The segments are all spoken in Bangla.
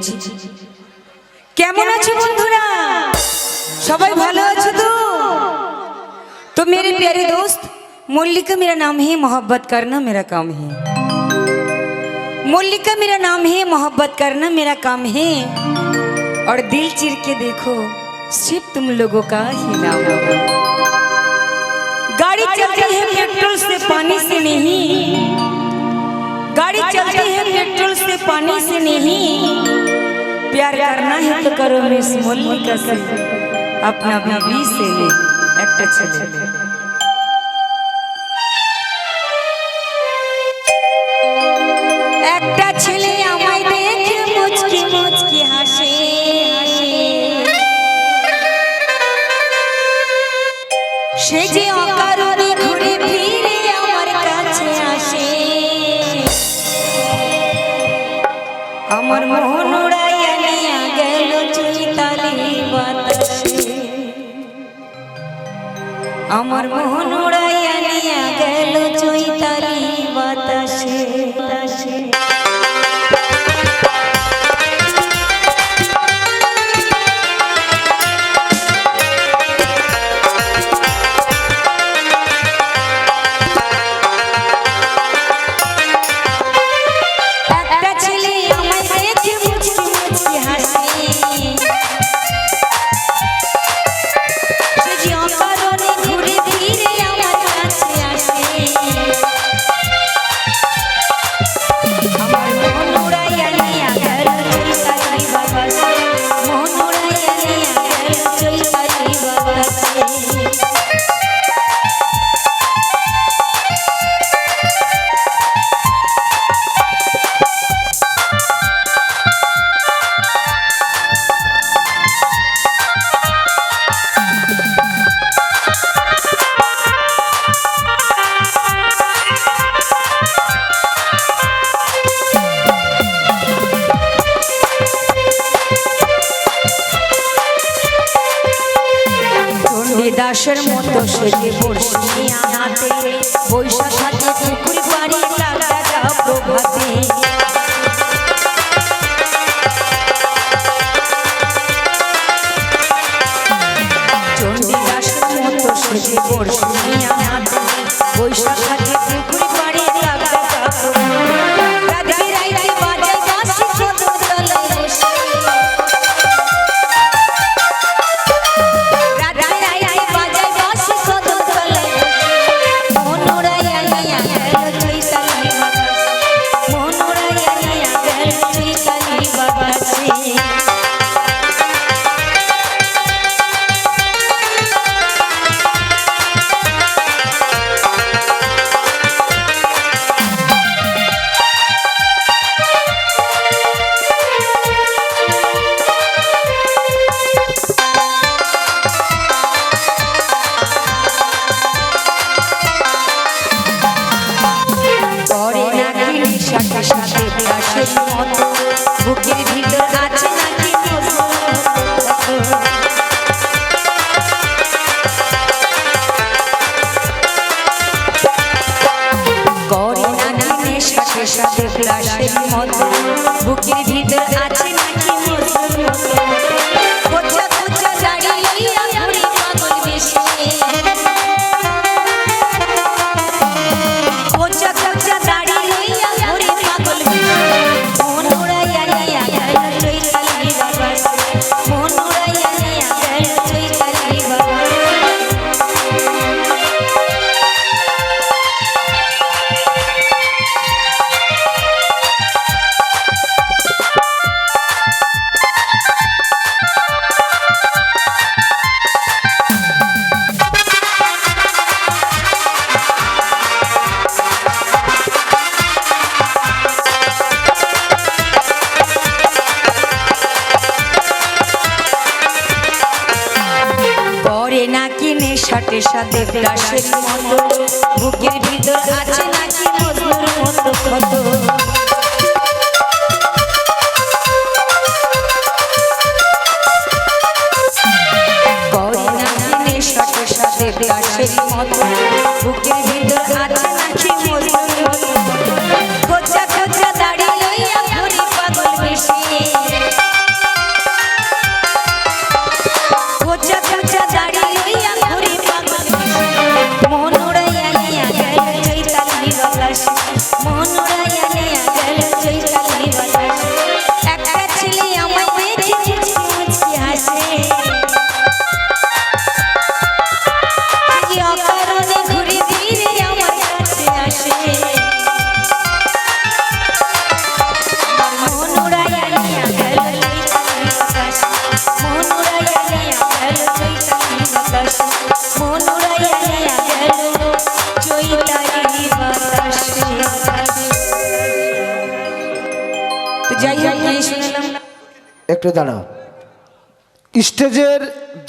করছি কেমন আছো বন্ধুরা সবাই ভালো আছো তো तो मेरे प्यारे दोस्त मल्लिका मेरा नाम है मोहब्बत करना मेरा काम है मल्लिका मेरा नाम है मोहब्बत करना मेरा काम है और दिल चिर के देखो सिर्फ तुम लोगों का ही नाम होगा गाड़ी चलती है पेट्रोल से पानी से नहीं गाड़ी चलती है पेट्रोल से पानी से नहीं प्यार करना है तो करो मिस मल्लिका से अपना बीबी से ले একটা ছেলে একটা ছেলে আমায় দেখে মুচকি মুচকি হাসে সে যে অকারণে ঘুরে ফিরে আমার কাছে আসে আমার মোহন উড়াইয়া নিয়া গেল চৈতালি আমার মোহন উড়াইয়া নিয়া গেল চৈতালি বাতাসে। দাসের প্রাসের বুকের একটু দাঁড়াও। স্টেজের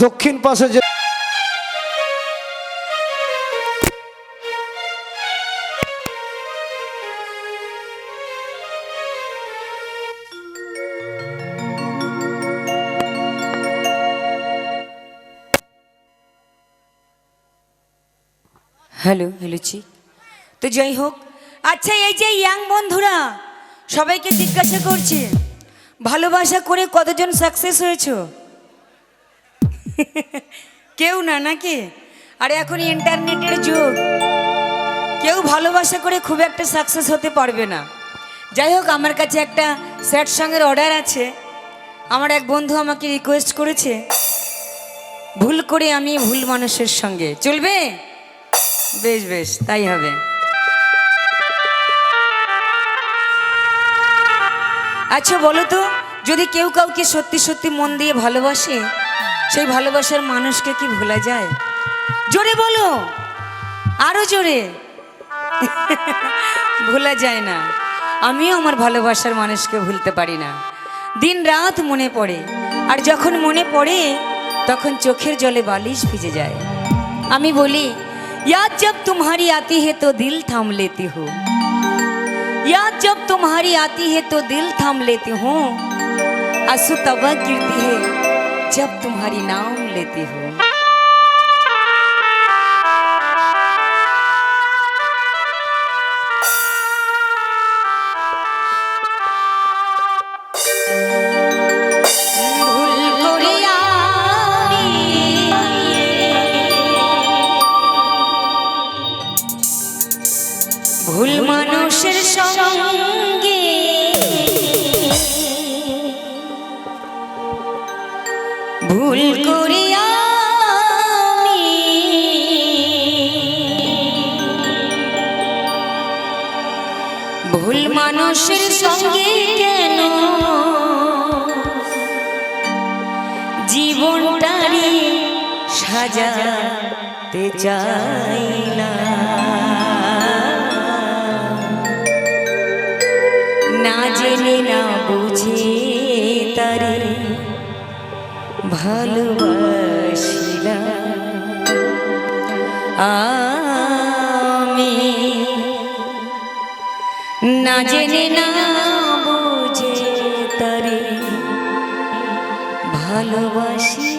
দক্ষিণ পাশে যে হ্যালো হ্যালোচি তো যাই হোক আচ্ছা এই যে ইয়াং বন্ধুরা, সবাইকে জিজ্ঞাসা করছি। ভালোবাসা করে কতজন সাকসেস হয়েছো? কেউ না নাকি? আরে এখন ইন্টারনেটের যুগ। কেউ ভালোবাসা করে খুব একটা সাকসেস হতে পারবে না। যাই হোক, আমার কাছে একটা স্যাড সঙ্গের অর্ডার আছে। আমার এক বন্ধু আমাকে রিকোয়েস্ট করেছে, ভুল করে আমি ভুল মানুষের সঙ্গে। চলবে? বেশ বেশ, তাই হবে। আচ্ছা বলো তো, যদি কেউ কাউকে সত্যি সত্যি মন দিয়ে ভালোবাসে, সেই ভালোবাসার মানুষকে কি ভোলা যায়? জোরে বলো, আরও জোরে। ভোলা যায় না। আমিও আমার ভালোবাসার মানুষকে ভুলতে পারি না। দিন রাত মনে পড়ে, আর যখন মনে পড়ে, তখন চোখের জলে বালিশ ভিজে যায়। আমি বলি, ইয়াদ জব তোমারি আতি হে তো দিল থাম লেতি হো। याद जब तुम्हारी आती है तो दिल थाम लेती हूँ आँसू तब गिरती है जब तुम्हारी नाम लेती हूँ। সাজাতে চাই না না জেনে না বুঝে তারে ভালোবাসিলাম। আমি না জেনে না বুঝে তারে ভালোবাসিলাম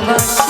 ভালোবাসিলাম